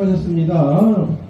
수고하셨습니다.